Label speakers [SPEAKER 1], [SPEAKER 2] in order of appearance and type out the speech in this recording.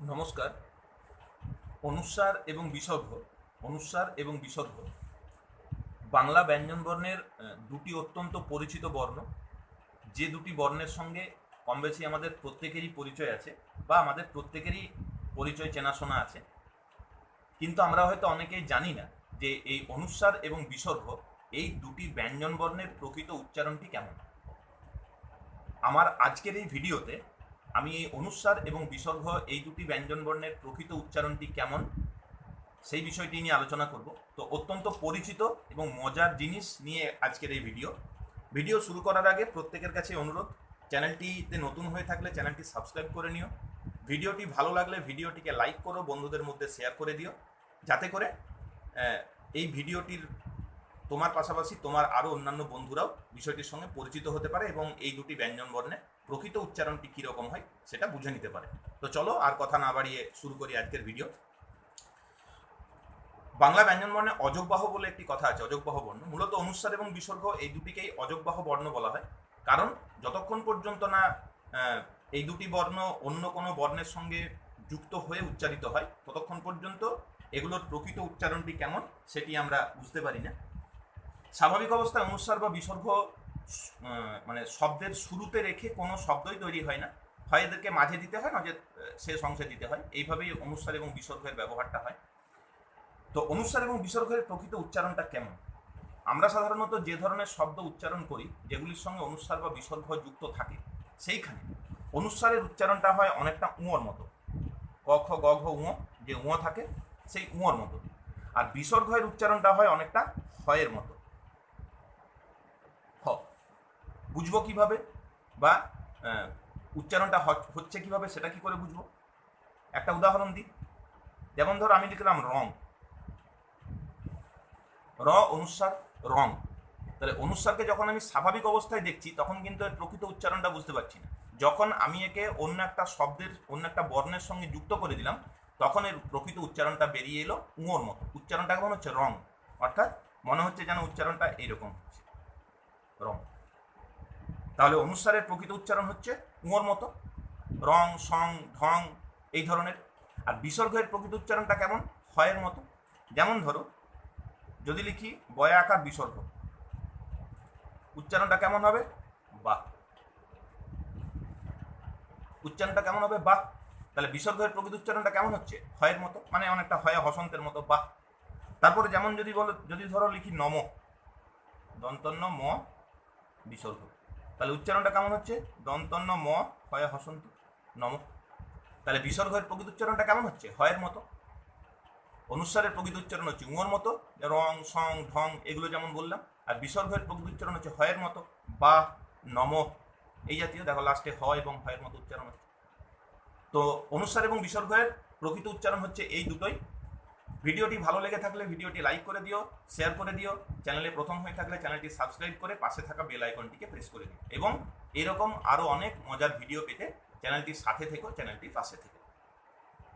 [SPEAKER 1] নমস্কার। অনুস্বার এবং বিসর্গ অনুস্বার এবং বিসর্গ বাংলা ব্যঞ্জনবর্ণের দুটি অত্যন্ত পরিচিত বর্ণ। যে দুটি বর্ণের সঙ্গে কম বেশি আমাদের প্রত্যেকেরই পরিচয় আছে বা আমাদের প্রত্যেকেরই পরিচয় চেনাশোনা আছে। কিন্তু আমরা হয়তো অনেকেই জানি না যে এই অনুস্বার এবং বিসর্গ এই দুটি ব্যঞ্জন বর্ণের প্রকৃত উচ্চারণটি কেমন। আমার আজকের এই ভিডিওতে আমি এই অনুস্বার এবং বিসর্গ এই দুটি ব্যঞ্জন বর্ণের প্রকৃত উচ্চারণটি কেমন সেই বিষয়টি নিয়ে আলোচনা করব। তো অত্যন্ত পরিচিত এবং মজার জিনিস নিয়ে আজকের এই ভিডিও। ভিডিও শুরু করার আগে প্রত্যেকের কাছে অনুরোধ, চ্যানেলটিতে নতুন হয়ে থাকলে চ্যানেলটি সাবস্ক্রাইব করে নিও। ভিডিওটি ভালো লাগলে ভিডিওটিকে লাইক করো, বন্ধুদের মধ্যে শেয়ার করে দিও। যাতে করে এই ভিডিওটির তোমার পাশাপাশি তোমার আরও অন্যান্য বন্ধুরাও বিষয়টির সঙ্গে পরিচিত হতে পারে এবং এই দুটি ব্যঞ্জন বর্ণে প্রকৃত উচ্চারণটি কীরকম হয় সেটা বুঝে নিতে পারে। তো চলো আর কথা না বাড়িয়ে শুরু করি আজকের ভিডিও। বাংলা ব্যঞ্জন বর্ণে অযোগবাহ বলে একটি কথা আছে, অযোগবাহ বর্ণ। মূলত অনুস্বার এবং বিসর্গ এই দুটিকেই অযোগবাহ বর্ণ বলা হয়। কারণ যতক্ষণ পর্যন্ত না এই দুটি বর্ণ অন্য কোনো বর্ণের সঙ্গে যুক্ত হয়ে উচ্চারিত হয়, ততক্ষণ পর্যন্ত এগুলোর প্রকৃত উচ্চারণটি কেমন সেটি আমরা বুঝতে পারি না। স্বাভাবিক অবস্থায় অনুস্বার বা বিসর্গ মানে শব্দের শুরুতে রেখে কোনো শব্দই তৈরি হয় না। হয় এদেরকে মাঝে দিতে হয় নজে শেষ অংশে দিতে হয়। এইভাবেই অনুস্বার এবং বিসর্গের ব্যবহারটা হয়। তো অনুস্বার এবং বিসর্গের প্রকৃত উচ্চারণটা কেমন? আমরা সাধারণত যে ধরনের শব্দ উচ্চারণ করি, যেগুলির সঙ্গে অনুস্বার বা বিসর্গ যুক্ত থাকে, সেইখানে অনুস্বারের উচ্চারণটা হয় অনেকটা উঁয়োর মতো। ক, খ, গ, ঘ উঁ যে উঁ থাকে, সেই উঁয়োর মতো। আর বিসর্গের উচ্চারণটা হয় অনেকটা হয়ের মতো হ বুঝব কীভাবে? বা উচ্চারণটা হচ্ছে কীভাবে সেটা কি করে বুঝব? একটা উদাহরণ দিই। যেমন ধর আমি লিখলাম রং। র অনুসার রং। তাহলে অনুসারকে যখন আমি স্বাভাবিক অবস্থায় দেখছি, তখন কিন্তু এর প্রকৃত উচ্চারণটা বুঝতে পারছি না। যখন আমি একে অন্য একটা শব্দের, অন্য একটা বর্ণের সঙ্গে যুক্ত করে দিলাম, তখন এর প্রকৃত উচ্চারণটা বেরিয়ে এলো উঁয়োর মতো। উচ্চারণটা কেমন হচ্ছে রং। অর্থাৎ মনে হচ্ছে যেন উচ্চারণটা এইরকম হচ্ছে। রং। তাহলে অনুসারের প্রকৃত উচ্চারণ হচ্ছে উঁয়োর মতো। রং, সং, ঢং এই ধরনের। আর বিসর্গের প্রকৃত উচ্চারণটা কেমন? হয়ের মতো। যেমন ধরো, যদি লিখি বয়া আকার বিসর্গ, উচ্চারণটা কেমন হবে? বাহ। উচ্চারণটা কেমন হবে? বাহ। তাহলে বিসর্গের প্রকৃত উচ্চারণটা কেমন হচ্ছে? হয়ের মতো। মানে অনেকটা হয় হসন্তের মতো, বাহ। তারপরে যেমন যদি বলো, যদি ধরো লিখি নম, দন্তন্য ম বিসর্গ। তাহলে উচ্চারণটা কেমন হচ্ছে? দন্তন্য ম হয় হসন্ত, নম। তাহলে বিসর্গের প্রকৃত উচ্চারণটা কেমন হচ্ছে? হয়ের মতো। অনুসারের প্রকৃত উচ্চারণ হচ্ছে উঁয়োর মতো, রং, সং, ঢং, এগুলো যেমন বললাম। আর বিসর্গের প্রকৃত উচ্চারণ হচ্ছে হয়ের মতো বা নম। এই জাতীয়, দেখো লাস্টে হ এবং হয়ের মতো উচ্চারণ হচ্ছে। তো অনুসার এবং বিসর্গের প্রকৃত উচ্চারণ হচ্ছে এই দুটোই। ভিডিওটি ভালো লেগে থাকলে ভিডিওটি লাইক করে দিও শেয়ার করে দিও। চ্যানেলে প্রথম হয়ে থাকলে চ্যানেলটি সাবস্ক্রাইব করে পাশে থাকা বেল আইকনটিকে প্রেস করে দিও। এবং এরকম আরও অনেক মজার ভিডিও পেতে চ্যানেলটির সাথে থেকো, চ্যানেলটির পাশে থেকো।